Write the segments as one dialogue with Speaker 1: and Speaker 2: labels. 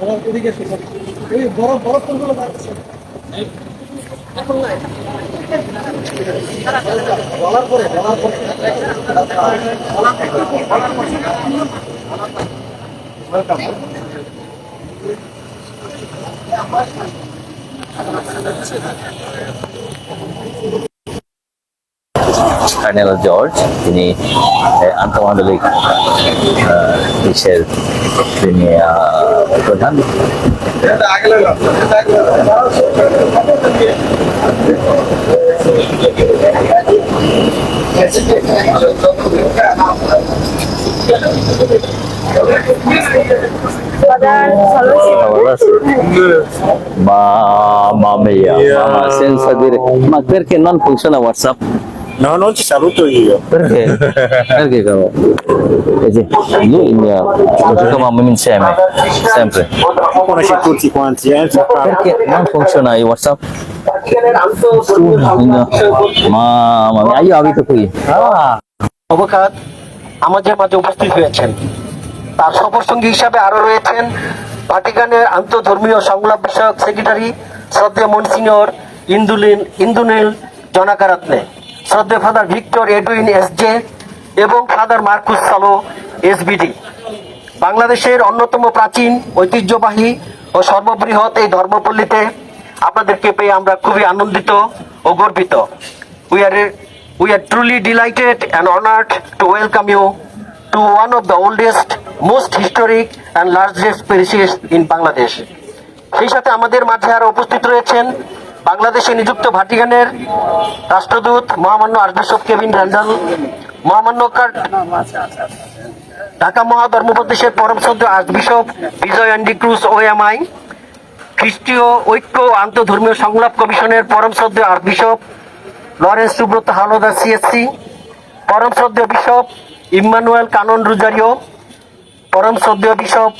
Speaker 1: আমার ওদিকে এই বড় বড় ফুলগুলো এখন বলার পরে বলার পরে। ওয়েলকাম
Speaker 2: কার্নেল জর্জ তিনি আন্তঃমান্ডলিক বিশ্বের তিনি প্রধান. Mamma mia, mamma, senza dire. Ma perché non funziona WhatsApp?
Speaker 3: No, non ci saluto io.
Speaker 2: Perché? Perché cavolo? Vedi, lui mi ha chiamavamo insieme, sempre.
Speaker 3: Conosci tutti quanti, eh?
Speaker 2: Perché non funziona il WhatsApp? Mamma mia, io abito qui. Ah,
Speaker 4: অবকাত আমাদের মাঝে উপস্থিত হয়েছেন তার সফরসঙ্গী হিসাবে আরও রয়েছেন ভাটিকানের আন্তধর্মীয় সংলাপ বিষয়ক সেক্রেটারি শ্রদ্ধেয় মনসিনিয়র ইন্দুলিন ইন্দুনীল জনাকারাত্নে শ্রদ্ধেয় Father Victor Edwin S J এবং ফাদার মার্কুস সালো এসবিডি বাংলাদেশের অন্যতম প্রাচীন, ঐতিহ্যবাহী ও সর্ববৃহৎ এই ধর্মপল্লীতে আপনাদেরকে পেয়ে আমরা খুবই আনন্দিত ও গর্বিত। We are we are truly delighted and honoured to welcome you to one of the oldest most historic and largest parishes in Bangladesh সেই সাথে আমাদের মাঝে আরও উপস্থিত রয়েছেন বাংলাদেশে নিযুক্ত ভাটিকানের রাষ্ট্রদূত মহামান্য আর্চবিশপ কেভিন র্যান্ডাল, মহামান্য ঢাকা মহাধর্মপ্রদেশের পরম শ্রদ্ধ আর্চবিশপ বিজয় অ্যান্ডি ক্রুজ ওএমআই, খ্রিস্টীয় ঐক্য আন্তধর্মীয় সংলাপ কমিশনের পরম শ্রদ্ধ archbishop Lawrence Subrata Haldar CSC পরম শ্রদ্ধেয় বিশপ ইম্মানুয়েল কানন রুজারিও পরম শ্রদ্ধেয় বিশপ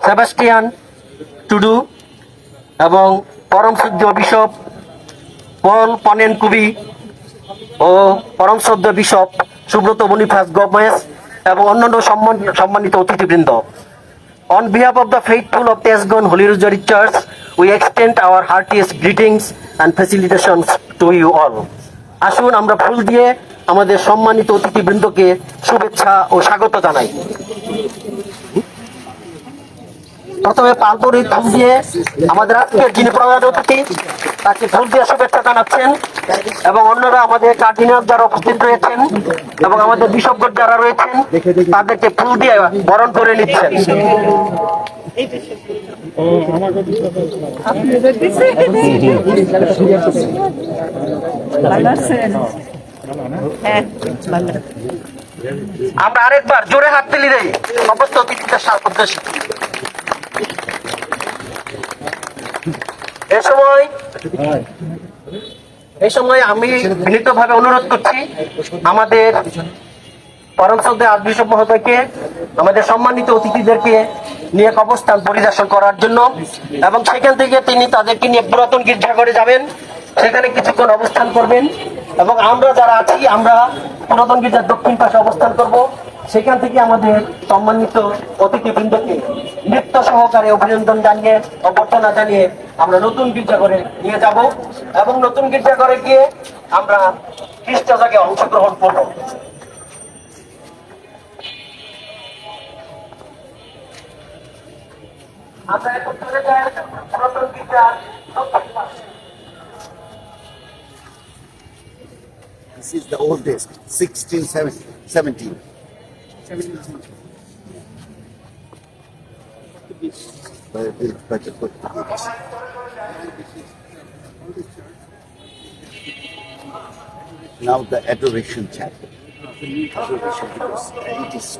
Speaker 4: সেবাস্টিয়ান টুডু এবং পরম শ্রদ্ধেয় বিশপ পল পনেন কুবি ও পরম শ্রদ্ধ বিশপ সুব্রত বনিফাস গমেস এবং অন্যান্য সম্মান- সম্মানিত অতিথিবৃন্দ On behalf of the faithful of Tesgon Holy Rosary Church, we extend our heartiest greetings and facilitations to you all. আসুন আমরা ফুল দিয়ে আমাদের সম্মানিত অতিথিবৃন্দকে শুভেচ্ছা ও স্বাগত জানাই প্রথমে পালপুরি ফুল দিয়ে আমাদের আজকের যিনি প্রধান অতিথি, তাকে ফুল দিয়ে শুভেচ্ছা জানাচ্ছেন এবং অন্যরা আমাদের কার্ডিনাল যারা উপস্থিত রয়েছেন এবং আমাদের বিশপগণ যারা রয়েছেন, তাদেরকে ফুল দিয়ে বরণ করে নিচ্ছেন। আমরা আরেকবার জোরে হাত তালি দেই, সমস্ত অতিথিদের সাথে উদ্দেশ্যে। এ সময় এই সময় আমি বিনীতভাবে অনুরোধ করছি আমাদের পরম শ্রদ্ধে আর্চবিশপ মহোদয়কে আমাদের সম্মানিত অতিথিদেরকে নিয়ে অবস্থান পরিদর্শন করার জন্য এবং সেখান থেকে তিনি তাদেরকে নিয়ে পুরাতন গির্জাঘরে যাবেন, সেখানে কিছুক্ষণ অবস্থান করবেন এবং আমরা যারা আছি, আমরা পুরাতন গির্জার দক্ষিণ পাশে অবস্থান করব। সেখান থেকে আমাদের সম্মানিত অতিথিবৃন্দকে নৃত্য সহকারে অভিনন্দন জানিয়ে অভ্যর্থনা জানিয়ে আমরা নতুন গির্জাঘরে নিয়ে যাব এবং নতুন গির্জাঘরে গিয়ে আমরা খ্রিস্টজাকে অংশগ্রহণ করব
Speaker 5: This is the oldest, 1617. Now the adoration chapter. It is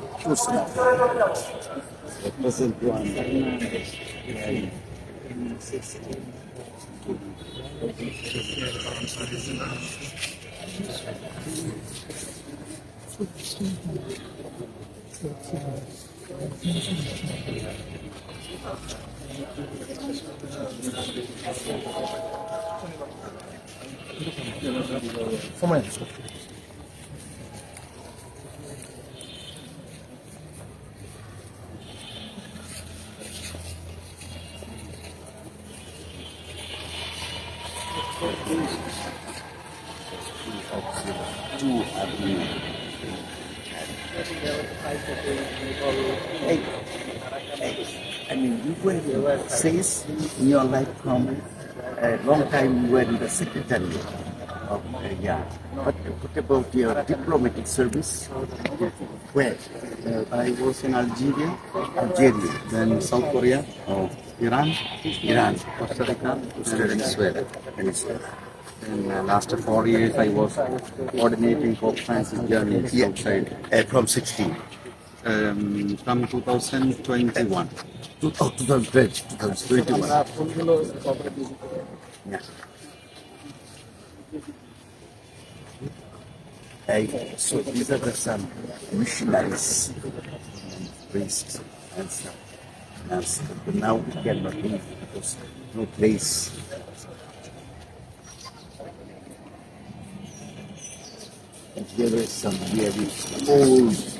Speaker 5: সময় Two at least. Hey, hey, I mean, you were says in your life from a long time you were in the secretary of uh, yeah. But what about your diplomatic service? Where?
Speaker 6: Uh, I was in Algeria,
Speaker 5: Algeria,
Speaker 6: then South Korea, Iran,
Speaker 5: Iran,
Speaker 6: Costa Rica,
Speaker 5: Costa.
Speaker 6: Venezuela.
Speaker 5: Venezuela.
Speaker 6: And uh, last four years I was coordinating Pope Francis journeys
Speaker 5: Yeah.
Speaker 6: outside
Speaker 5: Uh, from 16
Speaker 6: um, from 2021.
Speaker 5: 2020, 2021. Yeah. Hey, so these are some missionaries and priests and some. But now we cannot leave because no place. And there is some very old